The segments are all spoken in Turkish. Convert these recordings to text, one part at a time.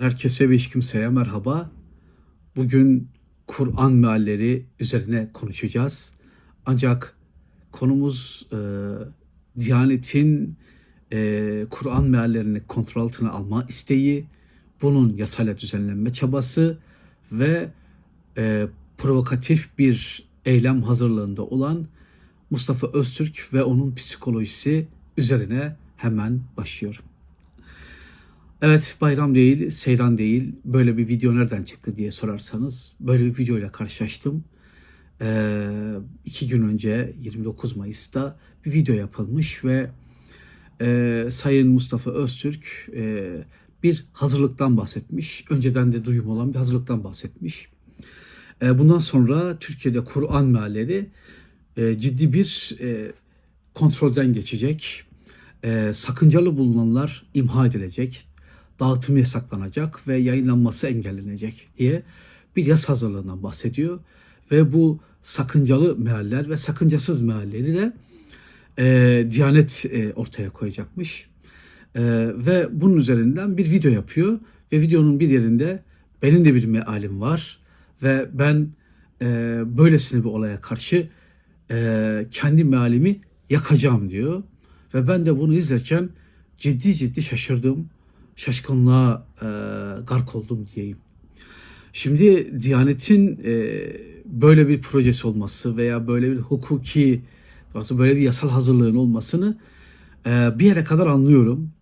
Herkese ve hiç kimseye merhaba. Bugün Kur'an mealleri üzerine konuşacağız. Ancak konumuz e, Diyanet'in e, Kur'an meallerini kontrol altına alma isteği, bunun yasayla düzenlenme çabası ve e, provokatif bir eylem hazırlığında olan Mustafa Öztürk ve onun psikolojisi üzerine hemen başlıyorum. Evet bayram değil, seyran değil. Böyle bir video nereden çıktı diye sorarsanız böyle bir videoyla karşılaştım. Ee, iki gün önce 29 Mayıs'ta bir video yapılmış ve e, Sayın Mustafa Öztürk e, bir hazırlıktan bahsetmiş. Önceden de duyum olan bir hazırlıktan bahsetmiş. E, bundan sonra Türkiye'de Kur'an mealleri e, ciddi bir e, kontrolden geçecek. E, sakıncalı bulunanlar imha edilecek, dağıtımı yasaklanacak ve yayınlanması engellenecek diye bir yasa hazırlığından bahsediyor. Ve bu sakıncalı mealler ve sakıncasız mealleri de e, Diyanet e, ortaya koyacakmış. E, ve bunun üzerinden bir video yapıyor ve videonun bir yerinde benim de bir mealim var ve ben e, böylesine bir olaya karşı e, kendi mealimi yakacağım diyor. Ve ben de bunu izlerken ciddi ciddi şaşırdım. Şaşkınlığa e, gark oldum diyeyim. Şimdi Diyanet'in e, böyle bir projesi olması veya böyle bir hukuki, aslında böyle bir yasal hazırlığın olmasını e, bir yere kadar anlıyorum.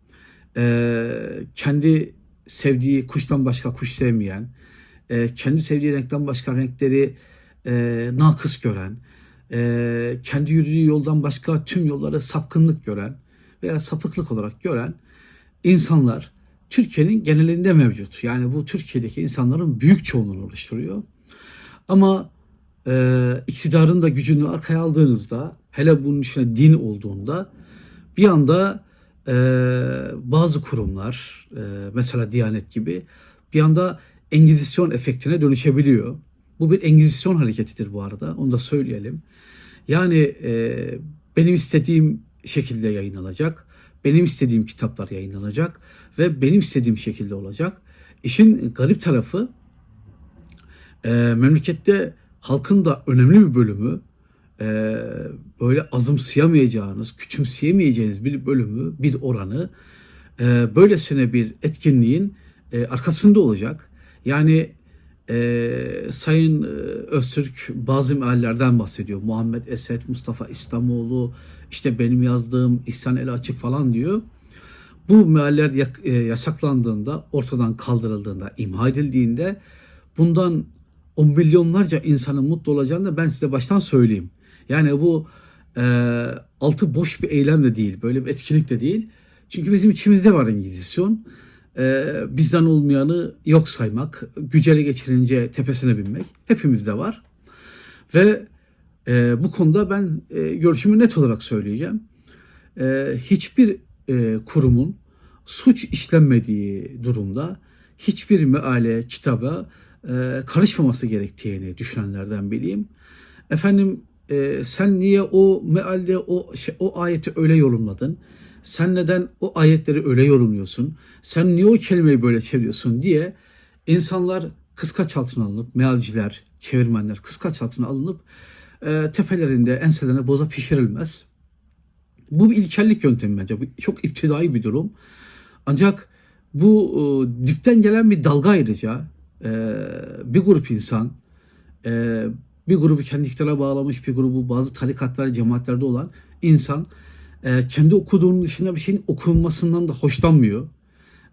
E, kendi sevdiği kuştan başka kuş sevmeyen, e, kendi sevdiği renkten başka renkleri e, nakıs gören, e, kendi yürüdüğü yoldan başka tüm yolları sapkınlık gören veya sapıklık olarak gören insanlar Türkiye'nin genelinde mevcut. Yani bu Türkiye'deki insanların büyük çoğunluğunu oluşturuyor. Ama e, iktidarın da gücünü arkaya aldığınızda, hele bunun içine din olduğunda bir anda e, bazı kurumlar, e, mesela Diyanet gibi bir anda Engizisyon efektine dönüşebiliyor. Bu bir Engizisyon hareketidir bu arada, onu da söyleyelim. Yani e, benim istediğim şekilde yayınlanacak, benim istediğim kitaplar yayınlanacak ve benim istediğim şekilde olacak. İşin garip tarafı e, memlekette halkın da önemli bir bölümü e, böyle azımsayamayacağınız, küçümseyemeyeceğiniz bir bölümü, bir oranı e, böylesine bir etkinliğin e, arkasında olacak. Yani e, Sayın Öztürk bazı meallerden bahsediyor. Muhammed Esed, Mustafa İslamoğlu, işte benim yazdığım İhsan El Açık falan diyor. Bu mealler e, yasaklandığında, ortadan kaldırıldığında, imha edildiğinde bundan on milyonlarca insanın mutlu olacağını ben size baştan söyleyeyim. Yani bu e, altı boş bir eylem de değil, böyle bir etkinlik de değil. Çünkü bizim içimizde var Engizisyon. E, bizden olmayanı yok saymak, gücele geçirince tepesine binmek hepimizde var. Ve e, bu konuda ben e, görüşümü net olarak söyleyeceğim. E, hiçbir e, kurumun suç işlenmediği durumda hiçbir meale, kitaba e, karışmaması gerektiğini düşünenlerden biriyim. Efendim e, sen niye o mealde o şey, o ayeti öyle yorumladın? Sen neden o ayetleri öyle yorumluyorsun? Sen niye o kelimeyi böyle çeviriyorsun diye insanlar kıskaç altına alınıp mealciler, çevirmenler kıskaç altına alınıp e, tepelerinde, enselerine boza pişirilmez. Bu bir ilkellik yöntemi bence. Bu çok iptidai bir durum. Ancak bu e, dipten gelen bir dalga ayrıca e, bir grup insan, e, bir grubu kendi iktidara bağlamış, bir grubu bazı tarikatlar, cemaatlerde olan insan e, kendi okuduğunun dışında bir şeyin okunmasından da hoşlanmıyor.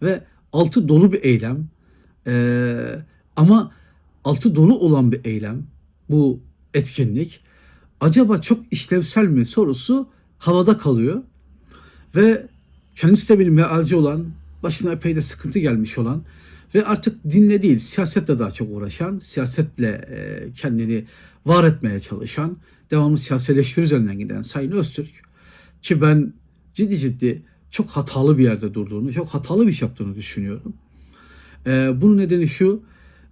Ve altı dolu bir eylem. E, ama altı dolu olan bir eylem bu etkinlik. Acaba çok işlevsel mi sorusu havada kalıyor. Ve kendisi de bir mealci olan, başına epey de sıkıntı gelmiş olan ve artık dinle değil siyasetle daha çok uğraşan, siyasetle e, kendini var etmeye çalışan, devamlı siyasileştir üzerinden giden Sayın Öztürk ki ben ciddi ciddi çok hatalı bir yerde durduğunu, çok hatalı bir iş yaptığını düşünüyorum. E, bunun nedeni şu,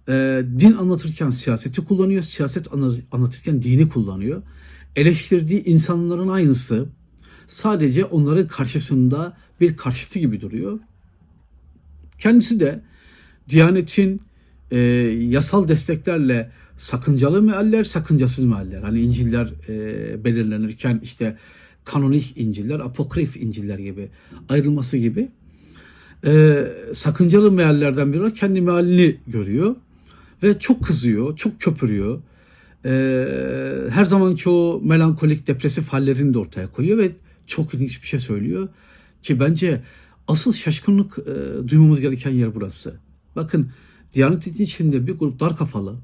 e, din anlatırken siyaseti kullanıyor, siyaset anlatırken dini kullanıyor. Eleştirdiği insanların aynısı sadece onların karşısında bir karşıtı gibi duruyor. Kendisi de Diyanet'in e, yasal desteklerle sakıncalı mealler, sakıncasız mealler. Hani İncil'ler e, belirlenirken işte kanonik İncil'ler, apokrif İncil'ler gibi ayrılması gibi e, sakıncalı meallerden biri olarak kendi mealini görüyor ve çok kızıyor, çok köpürüyor. E, her zamanki o melankolik, depresif hallerini de ortaya koyuyor ve çok ilginç bir şey söylüyor ki bence asıl şaşkınlık e, duymamız gereken yer burası. Bakın Diyanet içinde bir grup dar kafalı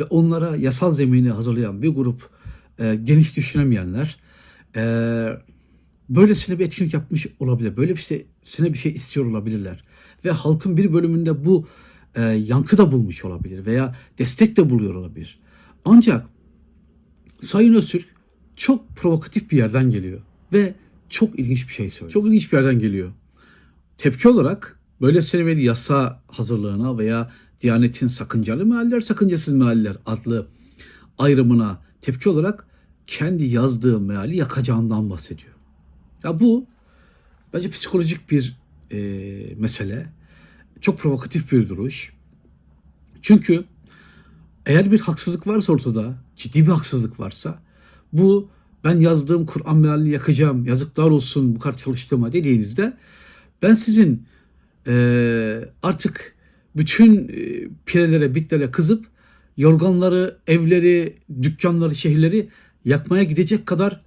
ve onlara yasal zemini hazırlayan bir grup e, geniş düşünemeyenler e, böylesine bir etkinlik yapmış olabilir. Böylesine bir şey istiyor olabilirler. Ve halkın bir bölümünde bu e, yankı da bulmuş olabilir veya destek de buluyor olabilir. Ancak Sayın Öztürk çok provokatif bir yerden geliyor ve çok ilginç bir şey söylüyor. Çok ilginç bir yerden geliyor. Tepki olarak böylesine bir yasa hazırlığına veya Diyanet'in sakıncalı mealler, sakıncasız mealler adlı ayrımına tepki olarak kendi yazdığı meali yakacağından bahsediyor. Ya bu bence psikolojik bir e, mesele. Çok provokatif bir duruş. Çünkü eğer bir haksızlık varsa ortada, ciddi bir haksızlık varsa bu ben yazdığım Kur'an mealini yakacağım, yazıklar olsun bu kadar çalıştığıma dediğinizde ben sizin e, artık bütün e, pirelere, bitlere kızıp yorganları, evleri, dükkanları, şehirleri yakmaya gidecek kadar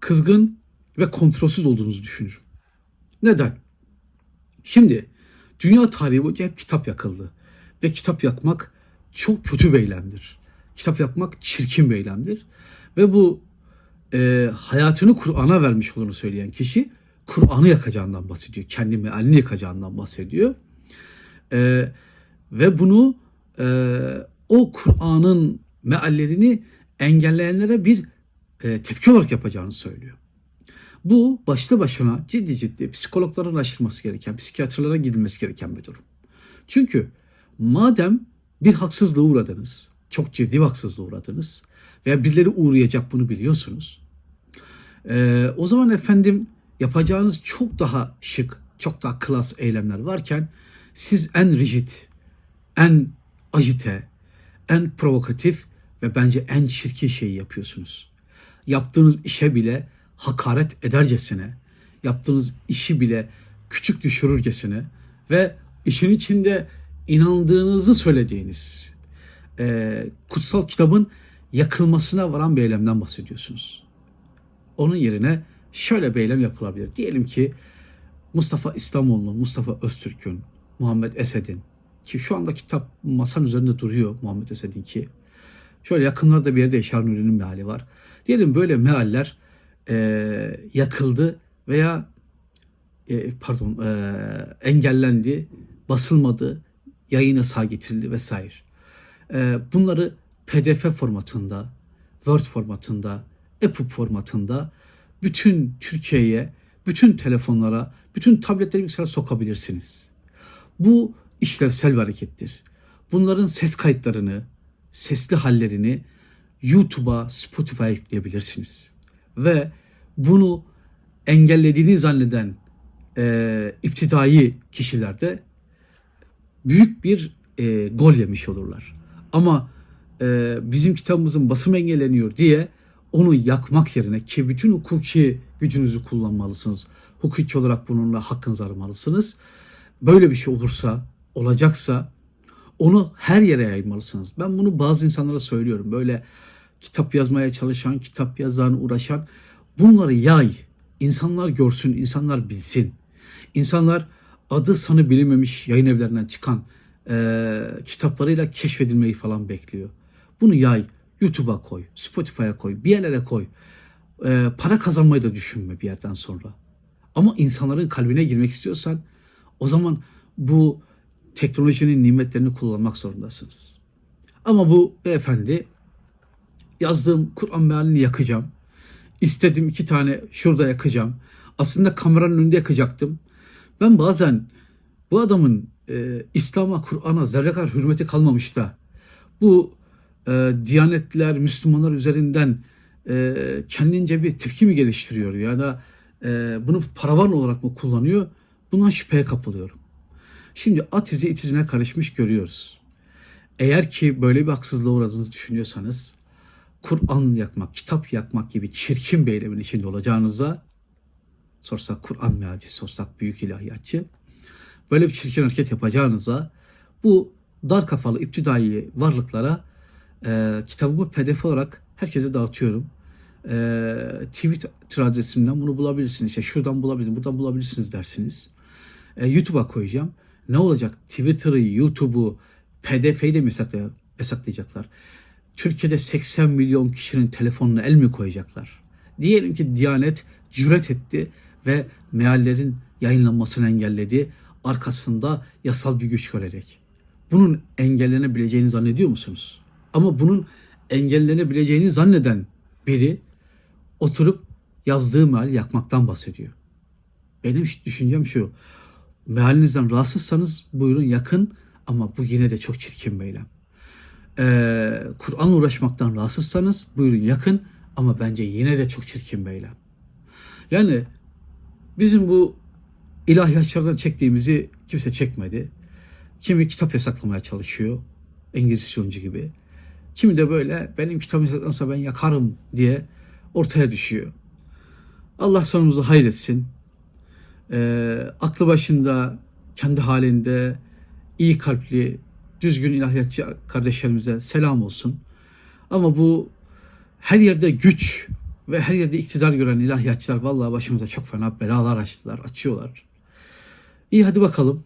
kızgın ve kontrolsüz olduğunuzu düşünürüm. Neden? Şimdi dünya tarihi boyunca hep kitap yakıldı. Ve kitap yakmak çok kötü bir eylemdir. Kitap yakmak çirkin bir eylemdir. Ve bu e, hayatını Kur'an'a vermiş olduğunu söyleyen kişi Kur'an'ı yakacağından bahsediyor. Kendi mealini yakacağından bahsediyor. E, ve bunu e, o Kur'an'ın meallerini engelleyenlere bir e, tepki olarak yapacağını söylüyor. Bu başlı başına ciddi ciddi psikologların araştırması gereken, psikiyatrlara gidilmesi gereken bir durum. Çünkü madem bir haksızlığa uğradınız, çok ciddi bir haksızlığa uğradınız veya birileri uğrayacak bunu biliyorsunuz. E, o zaman efendim yapacağınız çok daha şık, çok daha klas eylemler varken siz en rigid, en ajite, en provokatif ve bence en çirkin şeyi yapıyorsunuz. Yaptığınız işe bile hakaret edercesine, yaptığınız işi bile küçük düşürürcesine ve işin içinde inandığınızı söylediğiniz e, kutsal kitabın yakılmasına varan bir eylemden bahsediyorsunuz. Onun yerine şöyle bir eylem yapılabilir. Diyelim ki Mustafa İslamoğlu, Mustafa Öztürk'ün, Muhammed Esed'in ki şu anda kitap masanın üzerinde duruyor Muhammed Esed'in ki. Şöyle yakınlarda bir yerde Eşar Nuri'nin meali var. Diyelim böyle mealler e, yakıldı veya e, pardon e, engellendi, basılmadı, yayına sağ getirildi vesaire. E, bunları PDF formatında, Word formatında, EPUB formatında bütün Türkiye'ye, bütün telefonlara, bütün tabletlere bilgisayara sokabilirsiniz. Bu işlevsel bir harekettir. Bunların ses kayıtlarını, sesli hallerini YouTube'a, Spotify'a yükleyebilirsiniz. Ve bunu engellediğini zanneden e, iptidai kişilerde büyük bir e, gol yemiş olurlar. Ama e, bizim kitabımızın basım engelleniyor diye onu yakmak yerine ki bütün hukuki gücünüzü kullanmalısınız. Hukuki olarak bununla hakkınızı aramalısınız. Böyle bir şey olursa, olacaksa onu her yere yaymalısınız. Ben bunu bazı insanlara söylüyorum. Böyle kitap yazmaya çalışan, kitap yazan, uğraşan bunları yay. İnsanlar görsün, insanlar bilsin. İnsanlar adı sanı bilinmemiş yayın evlerinden çıkan e, kitaplarıyla keşfedilmeyi falan bekliyor. Bunu yay. YouTube'a koy, Spotify'a koy, bir yerlere koy. E, para kazanmayı da düşünme bir yerden sonra. Ama insanların kalbine girmek istiyorsan o zaman bu teknolojinin nimetlerini kullanmak zorundasınız. Ama bu beyefendi yazdığım Kur'an mealini yakacağım. İstedim iki tane şurada yakacağım. Aslında kameranın önünde yakacaktım. Ben bazen bu adamın e, İslam'a, Kur'an'a zerre kadar hürmeti kalmamış da bu e, diyanetler, Müslümanlar üzerinden e, kendince bir tepki mi geliştiriyor ya da e, bunu paravan olarak mı kullanıyor? Bundan şüpheye kapılıyorum. Şimdi at izi it izine karışmış görüyoruz. Eğer ki böyle bir haksızlığa uğradığınızı düşünüyorsanız Kur'an yakmak, kitap yakmak gibi çirkin bir eylemin içinde olacağınıza sorsak Kur'an mealci, sorsak büyük ilahiyatçı böyle bir çirkin hareket yapacağınıza bu dar kafalı iptidai varlıklara e, kitabımı pdf olarak herkese dağıtıyorum. E, Twitter adresimden bunu bulabilirsiniz. İşte şuradan bulabilirsiniz, buradan bulabilirsiniz dersiniz. E, YouTube'a koyacağım. Ne olacak? Twitter'ı, YouTube'u, PDF'yi de mi yasaklayacaklar? Türkiye'de 80 milyon kişinin telefonuna el mi koyacaklar? Diyelim ki Diyanet cüret etti ve meallerin yayınlanmasını engelledi. Arkasında yasal bir güç görerek. Bunun engellenebileceğini zannediyor musunuz? Ama bunun engellenebileceğini zanneden biri oturup yazdığı meal yakmaktan bahsediyor. Benim düşüncem şu. Mealinizden rahatsızsanız buyurun yakın ama bu yine de çok çirkin bir eylem. Ee, Kur'an'la uğraşmaktan rahatsızsanız buyurun yakın ama bence yine de çok çirkin bir eylem. Yani bizim bu ilahiyatçılardan çektiğimizi kimse çekmedi. Kimi kitap yasaklamaya çalışıyor. Engizisyoncu gibi. Kimi de böyle benim kitabım yasaklansa ben yakarım diye ortaya düşüyor. Allah sonumuzu hayretsin. Ee, aklı başında, kendi halinde iyi kalpli, düzgün ilahiyatçı kardeşlerimize selam olsun. Ama bu her yerde güç ve her yerde iktidar gören ilahiyatçılar vallahi başımıza çok fena belalar açtılar, açıyorlar. İyi hadi bakalım.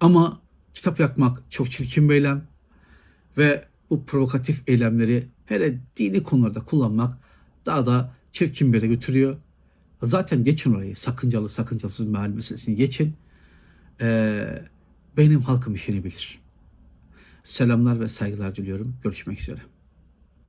Ama kitap yakmak çok çirkin bir eylem ve bu provokatif eylemleri hele dini konularda kullanmak daha da çirkin bir yere götürüyor. Zaten geçin orayı. Sakıncalı sakıncasız meal meselesini geçin. Ee, benim halkım işini bilir. Selamlar ve saygılar diliyorum. Görüşmek üzere.